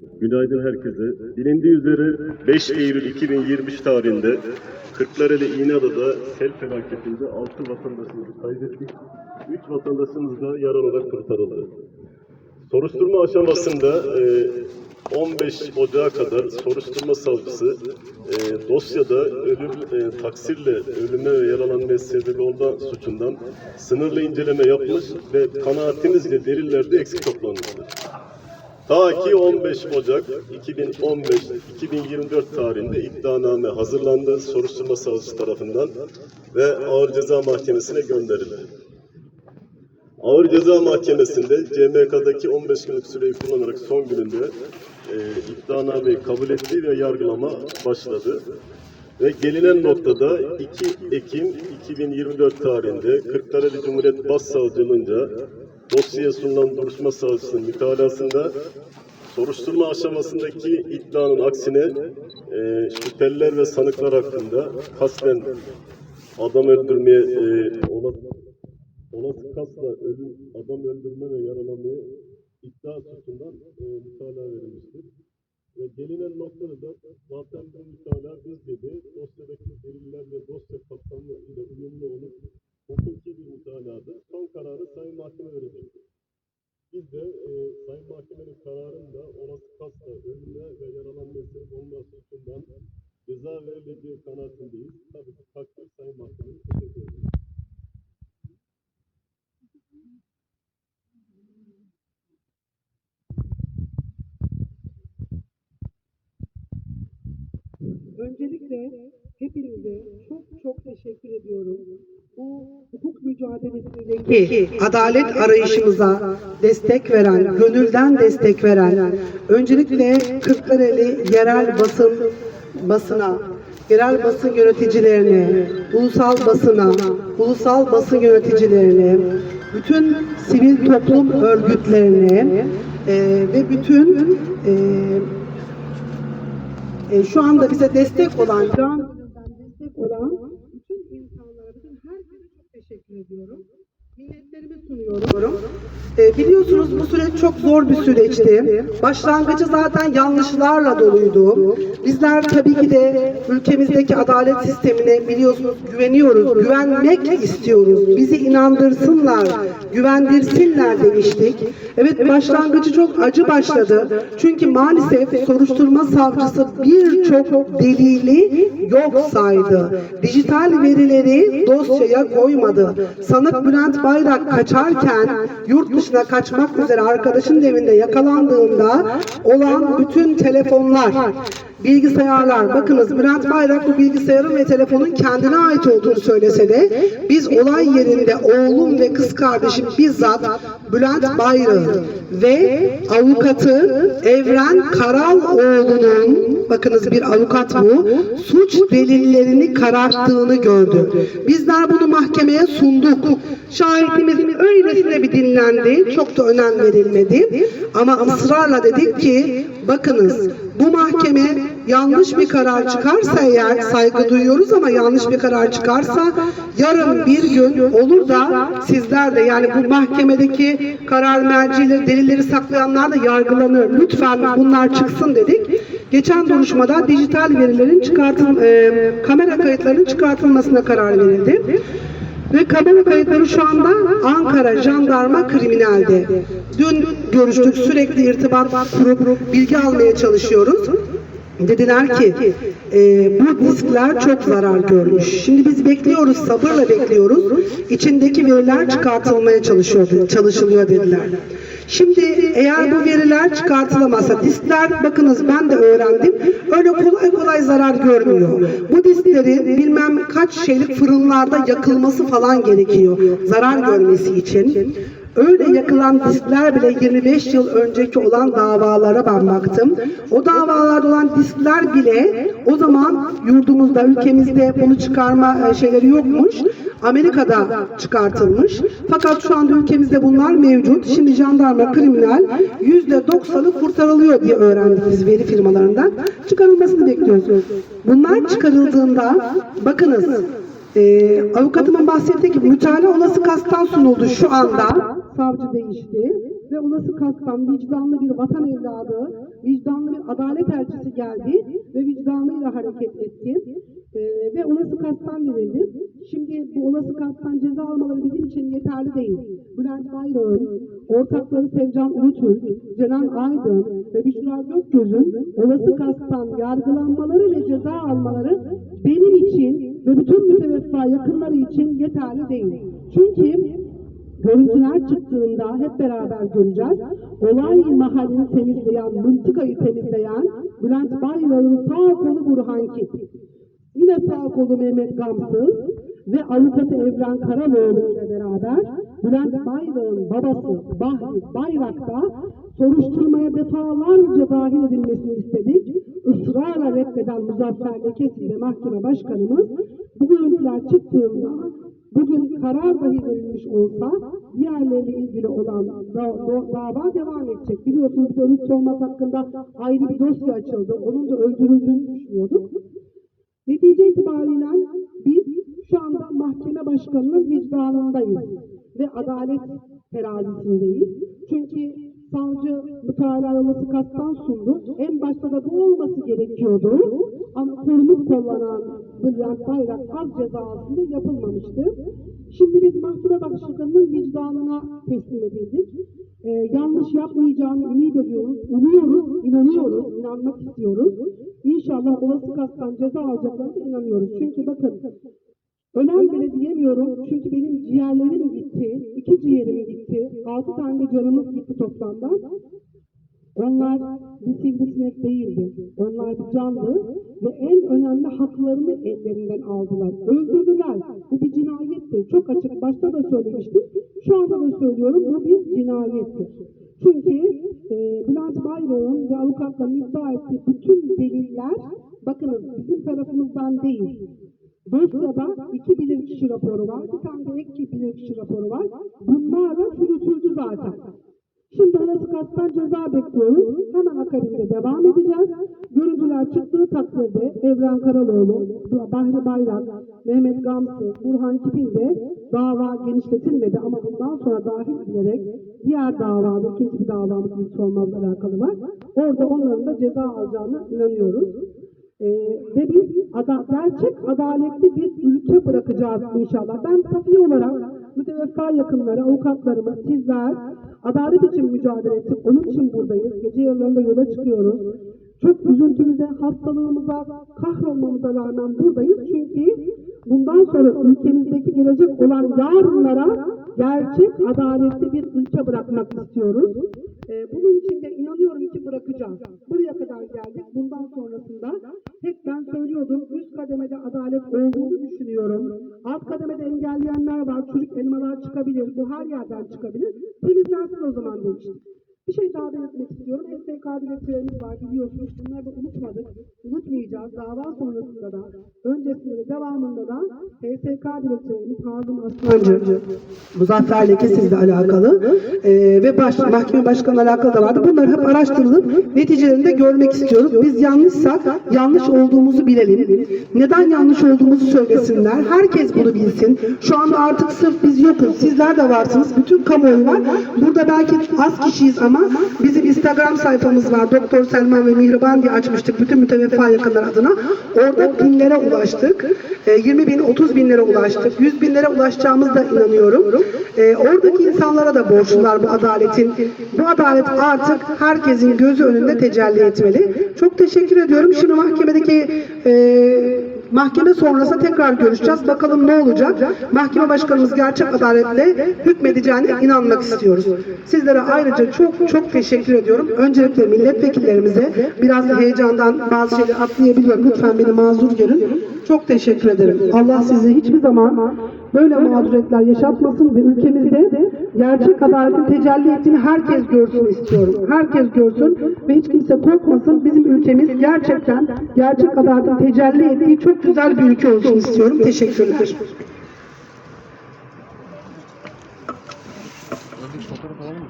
Günaydın herkese. Bilindiği üzere 5 Eylül 2023 tarihinde Kırklareli İğneada'da sel felaketinde 6 vatandaşımızı kaybettik. 3 vatandaşımız da yaralı kurtarıldı. Soruşturma aşamasında e, 15 Ocağı kadar soruşturma savcısı e, dosyada ölüm e, taksirle ölüme ve yaralanmaya sebep olma suçundan sınırlı inceleme yapmış ve kanaatimizce delillerde eksik toplanmıştır. Ta ki 15 Ocak 2015-2024 tarihinde iddianame hazırlandı soruşturma savcısı tarafından ve Ağır Ceza Mahkemesi'ne gönderildi. Ağır Ceza Mahkemesi'nde CMK'daki 15 günlük süreyi kullanarak son gününde e, iddianameyi kabul etti ve yargılama başladı. Ve gelinen noktada 2 Ekim 2024 tarihinde Kırklareli Cumhuriyet Başsavcılığınca dosyaya sunulan duruşma savcısının mütalasında soruşturma aşamasındaki iddianın aksine e, şüpheliler ve sanıklar hakkında kasten adam öldürmeye e, olası, kasla ölüm, adam öldürme ve yaralamaya iddia suçundan e, mütalaa verilmiştir. Ve gelinen noktada da zaten bu mütalaa bizce de dosyadaki deliller ve dosya kapsamı ile uyumlu olup hukuki bir mütalaada son kararı Sayın Mahkeme verecektir. Biz de e, Sayın Mahkemenin kararında olası kasla ölüme ve yaralanmaya sebep olması suçundan ceza verileceği kanaatindeyiz. Tabii ki takdir Sayın Mahkemenin teşekkür ederim. Öncelikle hepinize çok çok teşekkür ediyorum. Bu hukuk mücadelesindeki adalet arayışımıza destek veren, gönülden destek veren, öncelikle Kırklareli yerel basın basına, yerel basın yöneticilerine, ulusal basına, ulusal basın yöneticilerine, bütün sivil toplum örgütlerine eee, ve bütün eee e, şu anda bize destek olan, can destek olan bütün insanlara, bütün herkese çok teşekkür Minnetlerimi sunuyorum. E, biliyorsunuz bu süreç çok zor bir süreçti. Başlangıcı zaten yanlışlarla doluydu. Bizler tabii ki de ülkemizdeki adalet sistemine biliyorsunuz güveniyoruz, güvenmek istiyoruz. Bizi inandırsınlar, güvendirsinler demiştik. Evet başlangıcı çok acı başladı. Çünkü maalesef soruşturma savcısı birçok delili yok saydı. Dijital verileri dosyaya koymadı. Sanık Bülent Bayrak kaçarken yurt dışına kaçmak üzere arkadaşın evinde yakalandığında olan bütün telefonlar, bilgisayarlar, bakınız Bülent Bayrak bu bilgisayarın ve telefonun kendine ait olduğunu söylese de biz olay yerinde oğlum ve kız kardeşim bizzat Bülent Bayrak'ın ve avukatı Evren Karaloğlu'nun bakınız bir avukat bu suç delillerini kararttığını gördü. Bizler bunu mahkemeye sunduk. Şahitimiz öylesine bir dinlendi. Çok da önem verilmedi. Ama ısrarla dedik ki bakınız bu mahkeme yanlış bir karar çıkarsa eğer saygı duyuyoruz ama yanlış bir karar çıkarsa yarın bir gün olur da sizler de yani bu mahkemedeki karar mercileri delilleri saklayanlar da yargılanır. Lütfen bunlar çıksın dedik. Geçen duruşmada dijital verilerin çıkartıl e, kamera kayıtlarının çıkartılmasına karar verildi. Ve kamera kayıtları şu anda Ankara Jandarma Kriminal'de. Dün görüştük, sürekli irtibat kurup bilgi almaya çalışıyoruz. Dediler ki e, bu diskler çok zarar görmüş. Şimdi biz bekliyoruz, sabırla bekliyoruz. İçindeki veriler çıkartılmaya çalışıyor, çalışılıyor dediler. Şimdi eğer bu veriler çıkartılamazsa diskler bakınız ben de öğrendim öyle kolay kolay zarar görmüyor. Bu diskleri bilmem kaç şeylik fırınlarda yakılması falan gerekiyor zarar görmesi için. Öyle yakılan diskler bile 25 yıl önceki olan davalara ben baktım. O davalarda olan diskler bile o zaman yurdumuzda, ülkemizde bunu çıkarma e, şeyleri yokmuş. Amerika'da çıkartılmış. Fakat şu anda ülkemizde bunlar mevcut. Şimdi jandarma kriminal yüzde doksanı kurtarılıyor diye öğrendik biz veri firmalarından. Çıkarılmasını bekliyoruz. Bunlar çıkarıldığında bakınız e, avukatımın bahsettiği gibi mütalaa olası kastan sunuldu şu anda. Savcı değişti. ve olası kastan vicdanlı bir vatan evladı, vicdanlı bir adalet elçisi geldi ve vicdanıyla hareket etti. Ee, ve olası kastan verildi. Şimdi bu olası kastan ceza almaları bizim için yeterli değil. Bülent Bayrak'ın, ortakları Sevcan Ulutürk, Cenan Aydın ve Büşra Gökgöz'ün olası kastan yargılanmaları ve ceza almaları benim için ve bütün müteveffa yakınları için yeterli değil. Çünkü görüntüler çıktığında hep beraber göreceğiz. Olay mahallini temizleyen, mıntıkayı temizleyen Bülent Bayrak'ın sağ kolu Burhan Kip. Yine sağ kolu Mehmet Gamsız ve avukatı Evren Karaloğlu ile beraber Bülent Bayrak'ın babası Bahri Bayrak da soruşturmaya defalarca dahil edilmesini istedik. Israrla reddeden Muzaffer Lekesi ve mahkeme başkanımız bu görüntüler çıktığında bugün karar dahi verilmiş olsa diğerleriyle ilgili olan da, da- dava devam edecek. Biliyorsunuz bir Ümit Solmaz hakkında ayrı bir dosya açıldı. Onun da öldürüldüğünü düşünüyorduk. Netice itibariyle biz şu anda mahkeme başkanının vicdanındayız ve adalet terazisindeyiz. Çünkü savcı mütalaa olması kastan sundu. En başta da bu olması gerekiyordu. Ama korunup kollanan Bülent Bayrak az ceza altında yapılmamıştı. Şimdi biz mahkeme başkanının vicdanına teslim edildik. Ee, yanlış yapmayacağını ümit ediyoruz, umuyoruz, inanıyoruz, inanmak istiyoruz. İnşallah olası kastan ceza alacaklarına inanıyoruz. Çünkü bakın Önem bile diyemiyorum çünkü benim ciğerlerim gitti, iki ciğerim gitti, altı tane canımız gitti toplamda. Onlar bir sivrisinek değildi, onlar bir candı ve en önemli haklarını ellerinden aldılar, öldürdüler. Bu bir cinayettir, çok açık, başta da söylemiştim, şu anda da söylüyorum, bu bir cinayettir. Çünkü e, Bülent Bayrak'ın ve avukatların iddia ettiği bütün deliller, bakınız bizim tarafımızdan değil, Dosyada iki bilirkişi raporu var, bir tane de ek bilirkişi raporu var. Bunlar da çürütüldü zaten. Şimdi olası kastan ceza bekliyoruz. Hemen akabinde devam edeceğiz. Görüntüler çıktığı takdirde Evren Karaloğlu, Bahri Bayrak, Mehmet Gamsı, Burhan Kipil de dava genişletilmedi ama bundan sonra dahil edilerek diğer davada, ikinci bir davamız ilk olmazla alakalı var. Orada onların da ceza alacağına inanıyoruz. Ee, ve biz ada, gerçek adaletli bir ülke bırakacağız inşallah. Ben Safiye olarak müteveffa yakınları, avukatlarımız, sizler adalet için mücadele ettik. Onun için buradayız. Gece yarılarında yola çıkıyoruz. Çok üzüntümüze, hastalığımıza, kahrolmamıza rağmen buradayız. Çünkü bundan sonra ülkemizdeki gelecek olan yarınlara gerçek adaletli bir ülke bırakmak istiyoruz. Ee, bunun için de inanıyorum ki bırakacağız. Buraya kadar geldik. Bundan sonrasında hep ben söylüyordum üst kademede adalet olduğunu düşünüyorum. Alt kademede engelleyenler var. Çürük elmalar çıkabilir. Bu her yerden çıkabilir. Temizlensin o zaman demiştim. Bir şey daha belirtmek istiyorum. STK dilekçelerimiz var biliyorsunuz. Bunları da unutmadık. Unutmayacağız. Dava sonrasında da, öncesinde de, devamında da STK dilekçelerimiz Hazım Aslancı, Muzaffer Lekesi'yle alakalı e, ve baş, mahkeme başkanı alakalı da vardı. Bunlar hep araştırılıp neticelerini de görmek istiyoruz. Biz yanlışsak yanlış olduğumuzu bilelim. Neden yanlış olduğumuzu söylesinler. Herkes bunu bilsin. Şu anda artık sırf biz yokuz. Sizler de varsınız. Bütün kamuoyu var. Burada belki az kişiyiz ama bizim Instagram sayfamız var. Doktor Selman ve Mihriban diye açmıştık. Bütün müteveffa yakınlar adına. Orada binlere ulaştık. E, 20 bin, 30 binlere ulaştık. 100 binlere ulaşacağımıza da inanıyorum. E, oradaki insanlara da borçlular bu adaletin. Bu adalet artık herkesin gözü önünde tecelli etmeli. Çok teşekkür ediyorum. Şimdi mahkemedeki e, mahkeme sonrası tekrar görüşeceğiz. Bakalım ne olacak? Mahkeme başkanımız gerçek adaletle hükmedeceğine inanmak istiyoruz. Sizlere ayrıca çok çok teşekkür ediyorum. Öncelikle milletvekillerimize biraz da heyecandan bazı şeyleri atlayabiliyorum. Lütfen beni mazur görün. Çok teşekkür ederim. Allah size hiçbir zaman böyle mağduriyetler yaşatmasın ve ülkemizde gerçek adaletin tecelli ettiğini herkes görsün istiyorum. Herkes görsün ve hiç kimse korkmasın. Bizim ülkemiz gerçekten gerçek adaletin tecelli ettiği çok güzel bir ülke olsun istiyorum. Teşekkürler. Fotoğraf alalım?